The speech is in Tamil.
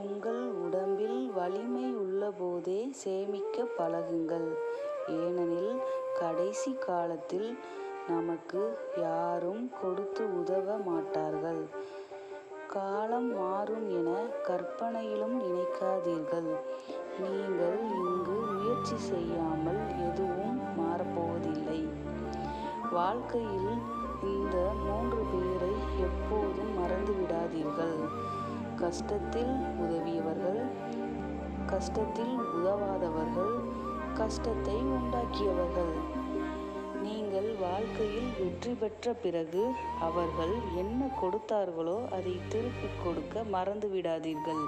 உங்கள் உடம்பில் வலிமை உள்ளபோதே சேமிக்க பழகுங்கள். ஏனெனில் கடைசி காலத்தில் நமக்கு யாரும் கொடுத்து உதவ மாட்டார்கள். காலம் மாறும் என கற்பனையிலும் நினைக்காதீர்கள். நீங்கள் இங்கு முயற்சி செய்யாமல் எதுவும் மாறப்போவதில்லை. வாழ்க்கையில் இந்த மோ கஷ்டத்தில் உதவியவர்கள் கஷ்டத்தில் உதவாதவர்கள் கஷ்டத்தை உண்டாக்கியவர்கள். நீங்கள் வாழ்க்கையில் வெற்றி பெற்ற பிறகு அவர்கள் என்ன கொடுத்தார்களோ அதை திருப்பிக் கொடுக்க மறந்துவிடாதீர்கள்.